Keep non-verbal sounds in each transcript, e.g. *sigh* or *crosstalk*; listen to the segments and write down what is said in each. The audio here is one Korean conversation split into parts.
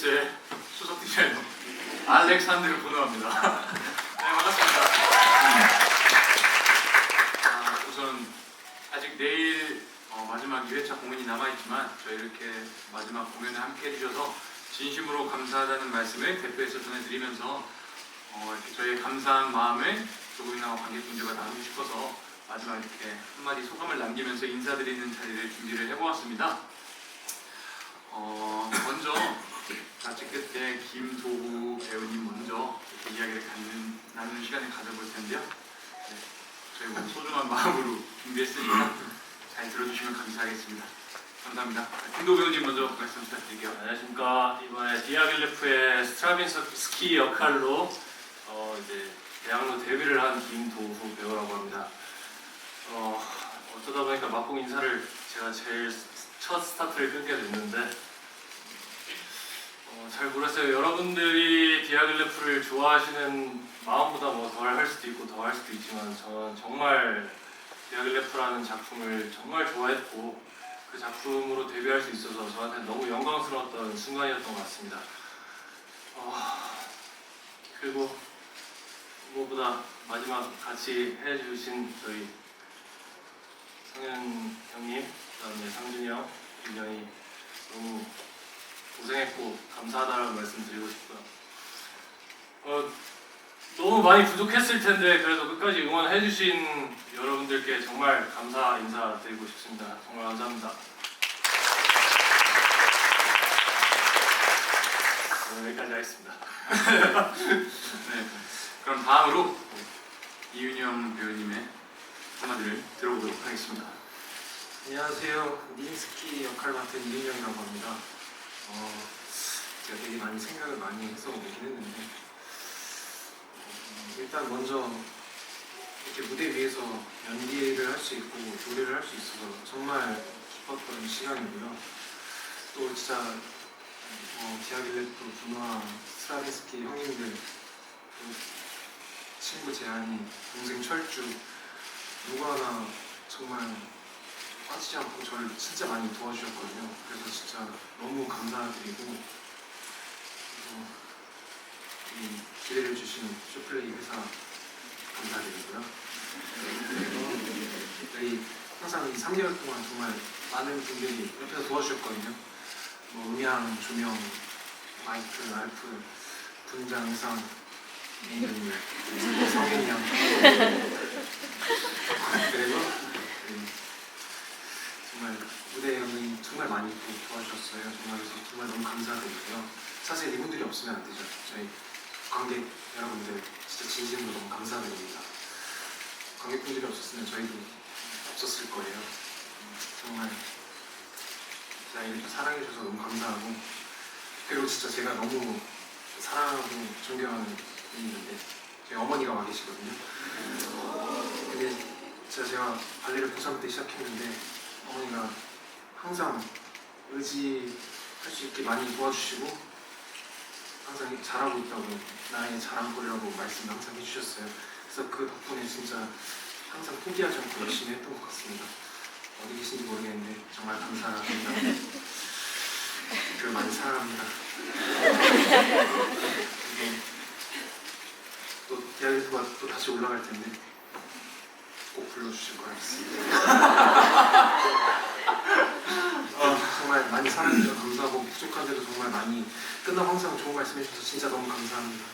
KBS의 수석 디자이너 알렉산드르 보노합니다. *laughs* 네, 반갑습니다. 아, 우선 아직 내일 어, 마지막 2회차 공연이 남아있지만 저희 이렇게 마지막 공연을 함께 해주셔서 진심으로 감사하다는 말씀을 대표해서 전해드리면서 어, 이렇게 저희의 감사한 마음을 조금이나마 관객분들과 나누고 싶어서 마지막 이렇게 한마디 소감을 남기면서 인사드리는 자리를 준비를 해보았습니다. 어, 먼저 같이 끝에 김도우 배우님 먼저 이야기를 갖는, 나누는 시간을 가져볼 텐데요. 네, 저희 모두 소중한 마음으로 준비했으니까 잘 들어주시면 감사하겠습니다. 감사합니다. 김도우 배우님 먼저 말씀 부탁드릴게요. 안녕하십니까 이번에 디아글레프의 스트라빈스키 역할로 어, 이제 대학로 데뷔를 한 김도후 배우라고 합니다. 어, 어쩌다 보니까 막공 인사를 제가 제일 첫 스타트를 끊게 됐는데 어, 잘 모르겠어요. 여러분들이 디아글레프를 좋아하시는 마음보다 뭐 덜 할 수도 있고 더 할 수도 있지만 저는 정말 디아글레프라는 작품을 정말 좋아했고 그 작품으로 데뷔할 수 있어서 저한테 너무 영광스러웠던 순간이었던 것 같습니다. 어, 그리고 무엇보다 마지막 같이 해주신 저희 성현 형님, 그다음에 상준이 형, 윤영이 너무 고생했고 감사하다는 말씀 드리고 싶고요. 어, 너무 많이 부족했을 텐데 그래도 끝까지 응원해 주신 여러분들께 정말 감사 인사 드리고 싶습니다. 정말 감사합니다. 네, 여기까지 하겠습니다. *laughs* 네, 그럼 다음으로 이윤영 배우님의 한마디를 들어보도록 하겠습니다. 안녕하세요. 닌스키 역할 맡은 이윤영이라고 합니다. 어, 제가 되게 많이 생각을 많이 해서 오긴 했는데 음, 일단 먼저 이렇게 무대 위에서 연기를 할 수 있고 노래를 할 수 있어서 정말 기뻤던 시간이고요. 또 진짜 어, 디아길레프 분화 스라비스키 형님들 또 친구 재한이 동생 철주 누구 하나 정말 빠지지 않고 저를 진짜 많이 도와주셨거든요. 그래서 진짜 너무 감사드리고 그리고 이 기회를 주신 쇼플레이 회사 감사드리고요. 그리고 저희 항상 이 3개월 동안 정말 많은 분들이 옆에서 도와주셨거든요. 뭐 음향, 조명, 마이크, 알프, 분장, 의상, 메인, 성현이 형 그리고 음, 정말 무대 연기 정말 많이 또 도와주셨어요. 정말 정말 너무 감사드리고요. 사실 이분들이 없으면 안 되죠. 저희 관객 여러분들 진짜 진심으로 너무 감사드립니다. 관객분들이 없었으면 저희도 없었을 거예요. 정말 이렇게 사랑해주셔서 너무 감사하고 그리고 진짜 제가 너무 사랑하고 존경하는 분이 있는데 저희 어머니가 와 계시거든요. 근데 진짜 제가 발레를 고3 때 시작했는데 어머니가 항상 의지할 수 있게 많이 도와주시고 항상 잘하고 있다고 나의 자랑거리라고 말씀 항상 해주셨어요. 그래서 그 덕분에 진짜 항상 포기하지 않고 열심히 했던 것 같습니다. 어디 계신지 모르겠는데 정말 감사합니다. 그리고 많이 사랑합니다. 또 디아리스가 또 다시 올라갈 텐데 꼭 거라 믿습니다. 어, 정말 많이 사랑해주셔서 감사하고 부족한데도 정말 많이 끝나고 항상 좋은 말씀 해주셔서 진짜 너무 감사합니다.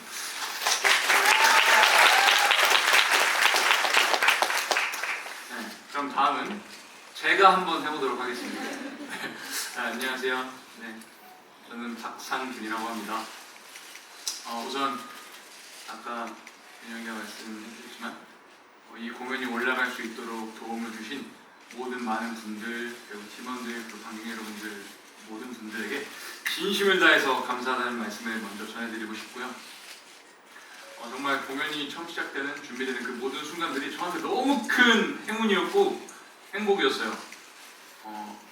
네, 그럼 다음은 제가 한번 해보도록 하겠습니다. 네, 아, 안녕하세요. 네, 저는 박상준이라고 합니다. 어, 우선 아까 말씀해주셨지만 어, 이 공연이 올라갈 수 있도록 도움을 주신 모든 많은 분들 그리고 팀원들 또 관객 여러분들 모든 분들에게 진심을 다해서 감사하다는 말씀을 먼저 전해드리고 싶고요. 어, 정말 공연이 처음 시작되는 준비되는 그 모든 순간들이 저한테 너무 큰 행운이었고 행복이었어요. 어,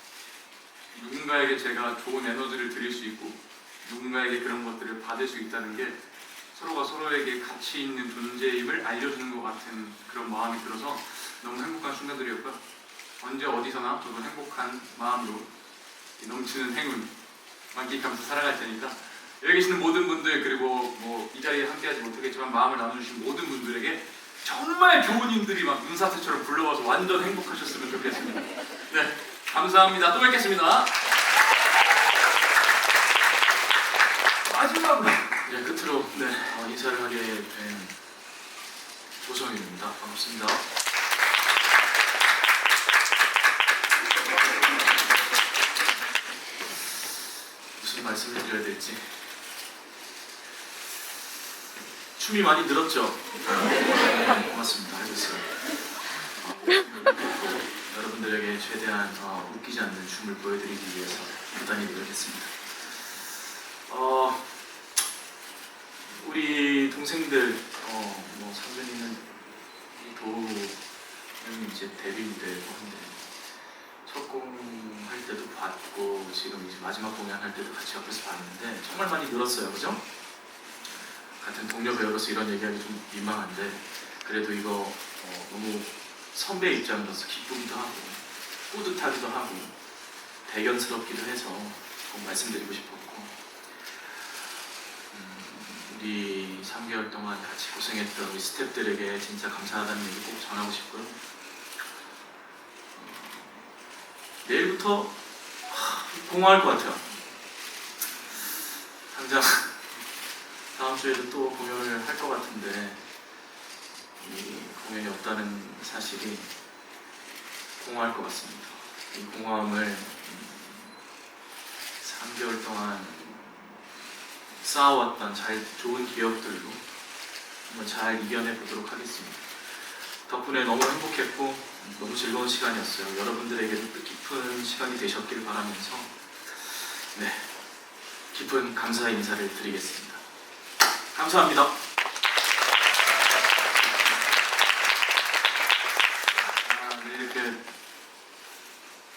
누군가에게 제가 좋은 에너지를 드릴 수 있고 누군가에게 그런 것들을 받을 수 있다는 게 서로가 서로에게 가치 있는 존재임을 알려주는 것 같은 그런 마음이 들어서 너무 행복한 순간들이었고요. 언제 어디서나 저도 행복한 마음으로 이 넘치는 행운 만끽하면서 살아갈 테니까 여기 계시는 모든 분들 그리고 뭐 이 자리에 함께하지 못하겠지만 마음을 나눠주신 모든 분들에게 정말 교우님들이 막 눈사태처럼 불러와서 완전 행복하셨으면 좋겠습니다. 네, 감사합니다. 또 뵙겠습니다. 마지막으로 네, 끝으로 네, 어, 인사를 하게 된 조성윤입니다. 반갑습니다. 무슨 말씀을 드려야 될지. 춤이 많이 늘었죠? 네, 고맙습니다. 알겠어요. 어, 여러분들에게 최대한 어, 웃기지 않는 춤을 보여드리기 위해서 부단히 노력했습니다. 어, 우리 동생들, 어, 뭐 상준이는 이 도우 형님 이제 데뷔 무대고 한데 첫 공연 할 때도 봤고 지금 이제 마지막 공연 할 때도 같이 옆에서 봤는데 정말 많이 늘었어요, 그죠? 같은 동료 배우로서 이런 얘기하기 좀 민망한데 그래도 이거 어, 너무 선배 입장으로서 기쁘기도 하고 뿌듯하기도 하고 대견스럽기도 해서 꼭 말씀드리고 싶었고 음, 우리 3개월 동안 같이 고생했던 우리 스태프들에게 진짜 감사하다는 얘기 꼭 전하고 싶고요. 어, 내일부터 하, 공허할 것 같아요. 당장 *laughs* 다음 주에도 또 공연을 할 것 같은데 이 공연이 없다는 사실이 공허할 것 같습니다. 이 공허함을 음, 3개월 동안 쌓아왔던 잘 좋은 기억들로 한번 잘 이겨내 보도록 하겠습니다. 덕분에 너무 행복했고 너무 즐거운 시간이었어요. 여러분들에게도 뜻깊은 시간이 되셨길 바라면서 네 깊은 감사의 인사를 드리겠습니다. 감사합니다. 아, 네, 이렇게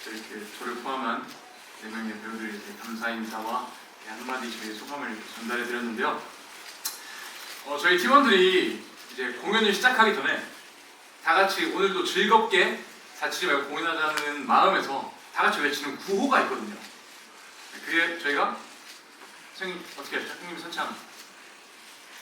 이렇게 저를 포함한 네 명의 배우들이 이렇게 감사 인사와 한마디 저희 소감을 전달해 드렸는데요. 어, 저희 팀원들이 이제 공연을 시작하기 전에 다 같이 오늘도 즐겁게 다치지 말고 공연하자는 마음에서 다 같이 외치는 구호가 있거든요. 네, 그게 저희가 선생님 어떻게? 형님 선창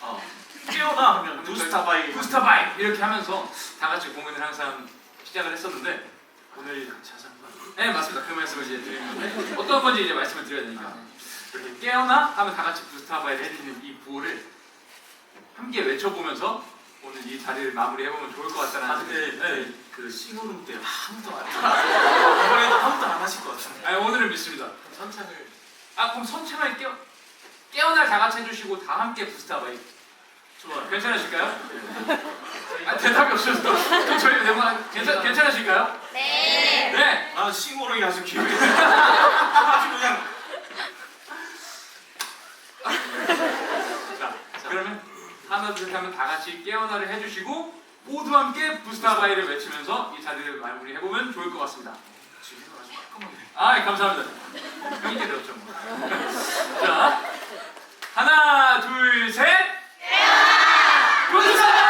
어, 깨어나 하면 부스타바이. 부스타바이 이렇게 하면서 다 같이 공연을 항상 시작을 했었는데 오늘 자산 네 맞습니다 그 말씀을 이제 드리는데 어떤 건지 이제 말씀을 드려야 되니까 이렇게 깨어나 하면 다 같이 부스타바이를 해드리는 이 구호를 함께 외쳐보면서 오늘 이 자리를 마무리해보면 좋을 것 같다는 아 근데 생각이- 네, 그 싱어룸 때 아무도 안 하세요. *laughs* 이번에도 아무도 안 하실 것 같은데. 아니 오늘은 믿습니다 선창을 아 그럼 선창을 깨어 깨어날 다 같이 해주시고 다 함께 부스타바이 좋아요. 괜찮으실까요? 아 대답이 없어서 그럼 저희 대본 괜찮 괜찮으실까요? 네. 네. 아 싱어룸이 아주 기분이 *laughs* 아주 그냥 하나 둘 셋 하면 다 같이 깨어나를 해주시고 모두 함께 부스타바이를 외치면서 이 자리를 마무리 해보면 좋을 것 같습니다. 아, 예, 감사합니다. 형님께 들었죠. 뭐. 자, 하나, 둘, 셋. 부스타바이.